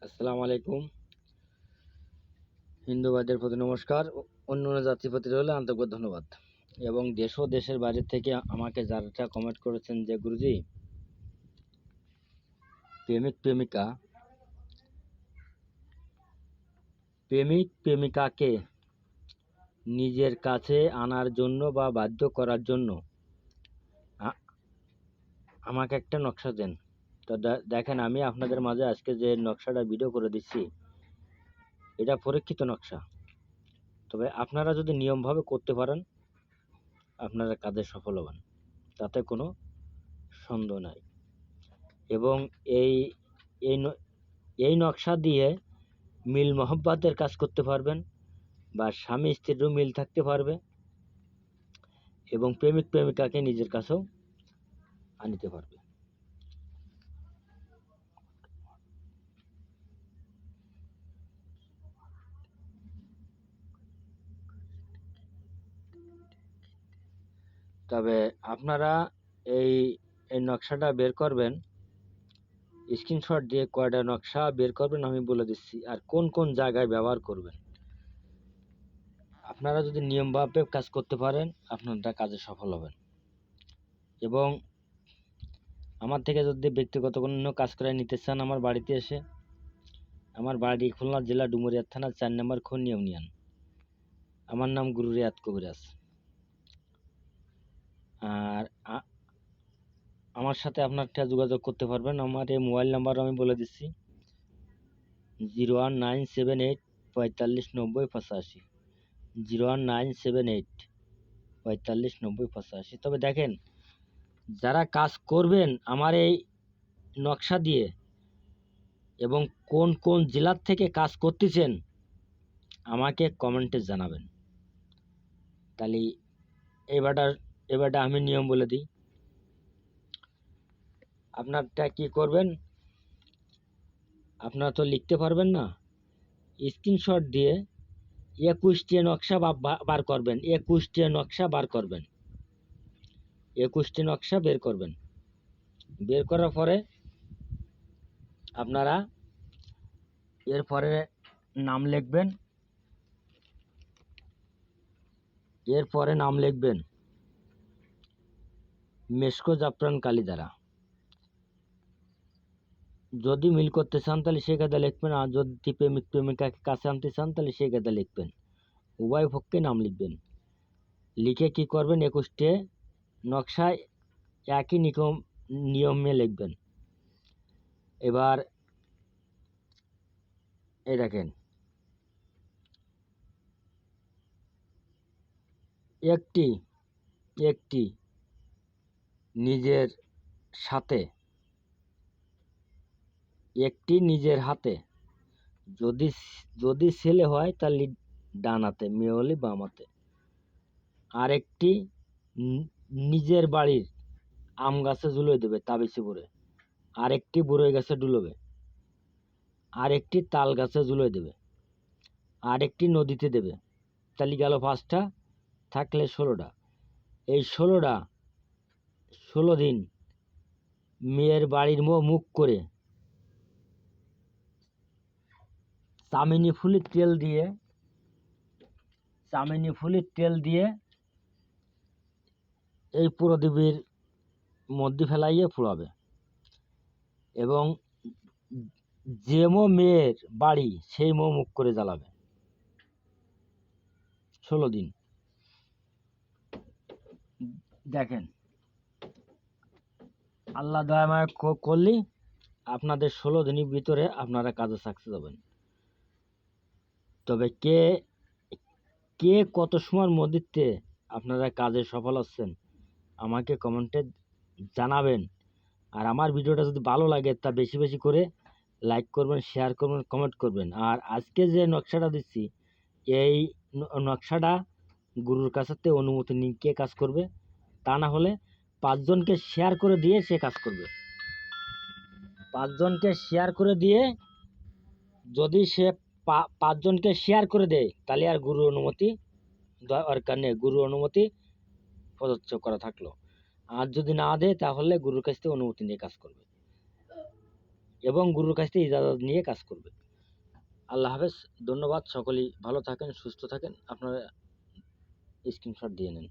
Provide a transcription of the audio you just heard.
আসসালামু আলাইকুম। হিন্দু প্রতি নমস্কার। অন্য অন্য জাতির প্রতি রইলে আন্তরিক ধন্যবাদ। এবং দেশ ও দেশের বাইরে থেকে আমাকে যারা কমেন্ট করেছেন যে, গুরুজি, প্রেমিক, প্রেমিকা, প্রেমিক, প্রেমিকাকে নিজের কাছে আনার জন্য বা বাধ্য করার জন্য আমাকে একটা নকশা দেন। তো দেখেন, আমি আপনাদের মাঝে আজকে যে নকশাটা ভিডিও করে দিচ্ছি, এটা পরীক্ষিত নকশা। তবে আপনারা যদি নিয়মভাবে করতে পারেন, আপনারা কাজে সফল হবেন। তাতে কোনো সন্দেহ নাই। এবং এই এই এই নকশা দিয়ে মিল মহব্বতের কাজ করতে পারবেন বা স্বামী স্ত্রীরও মিল থাকতে পারবে এবং প্রেমিক প্রেমিকাকে নিজের কাছেও আনিতে পারবে। তবে আপনারা এই এই নকশাটা বের করবেন। স্ক্রিনশট দিয়ে কয়টা নকশা বের করবেন আমি বলে দিচ্ছি। আর কোন কোন জায়গায় ব্যবহার করবেন। আপনারা যদি নিয়মভাবে কাজ করতে পারেন, আপনারা কাজে সফল হবেন। এবং আমার থেকে যদি ব্যক্তিগত কোনো কাজ করে নিতে চান আমার বাড়িতে এসে, আমার বাড়ি খুলনা জেলা ডুমুরিয়া থানা চার নম্বর খন ইউনিয়ন। আমার নাম গুরু রিয়াদ কবিরাজ। আর আমার সাথে আপনারটা যোগাযোগ করতে পারবেন। আমার এই মোবাইল নাম্বার আমি বলে দিচ্ছি। Zero one nine seven eight পঁয়তাল্লিশ নব্বই পঁচাশি। Zero one nine seven eight পঁয়তাল্লিশ নব্বই পঁচাশি। তবে দেখেন যারা কাজ করবেন আমার এই নকশা দিয়ে এবং কোন কোন জেলার থেকে কাজ করতেছেন, আমাকে কমেন্টে জানাবেন। তাহলে এবারটা এবারটা আমি নিয়ম বলে দিই। আপনারটা কি করবেন? আপনারা তো লিখতে পারবেন না। স্ক্রিনশট দিয়ে একুশটি নকশা বার করবেন। একুশটি নকশা বার করবেন। একুশটি নকশা বের করবেন। বের করার পরে আপনারা এরপরে নাম লিখবেন। এরপরে নাম লিখবেন মেসকো জাফরান কালিদারা যদি মিল করতে চান তাহলে সে কাদা লিখবেন, আর যদি প্রেমিক প্রেমিকাকে কাছে আনতে চান তাহলে সে কাদা লিখবেন। উভয় পক্ষে নাম লিখবেন। লিখে কি করবেন? একুশটে নকশায় একই নিয়ম নিয়মে লিখবেন। এবার এই দেখেন। একটি একটি নিজের সাথে, একটি নিজের হাতে। যদি যদি ছেলে হয় তাহলে ডান হাতে, মেয়ে হলে বাম হাতে। আরেকটি নিজের বাড়ির আম গাছে ঝুলিয়ে দেবে তাবিছে পরে আরেকটি বড়ই গাছে ডুলোবে। আরেকটি তাল গাছে ঝুলিয়ে দেবে। আরেকটি নদীতে দেবে। তাহলে গেল পাঁচটা, থাকলে ষোলোটা। এই ষোলোটা, ষোলো দিন মেয়ের বাড়ির মুখ মুখ করে চামিনি ফুলের তেল দিয়ে চামিনি ফুলের তেল দিয়ে এই প্রদীপের মধ্যে ফেলাইয়ে ফুরাবে। এবং যে মো মেয়ের বাড়ি সেই মো মুখ করে জ্বালাবে। ষোলো দিন। দেখেন, আল্লাহ দয়াময় করলি, আপনাদের ষোলো দিনের ভিতরে আপনারা কাজে সাকসেস হবেন। তবে কে কে কত সময়ের মধ্যে আপনারা কাজে সফল হচ্ছেন আমাকে কমেন্টে জানাবেন। আর আমার ভিডিওটা যদি ভালো লাগে, তা বেশি বেশি করে লাইক করবেন শেয়ার করবেন কমেন্ট করবেন। আর আজকে যে নকশাটা দিচ্ছি, এই নকশাটা গুরুর কাছাতে অনুমতি নিয়ে কে কাজ করবে, তা না হলে পাঁচজনকে শেয়ার করে দিয়ে সে কাজ করবে। পাঁচজনকে শেয়ার করে দিয়ে যদি সে পাঁচজনকে শেয়ার করে দেয়, তাহলে আর গুরুর অনুমতি দরকার নেই। গুরুর অনুমতি প্রদত্ত করা থাকল। আর যদি না দেয়, তাহলে গুরুর কাছ থেকে অনুমতি নিয়ে কাজ করবে। এবং গুরুর কাছ থেকে ইজাজত নিয়ে কাজ করবে। আল্লাহ হাফেজ, ধন্যবাদ। সকলেই ভালো থাকেন, সুস্থ থাকেন। আপনারা স্ক্রিনশট দিয়ে নেন।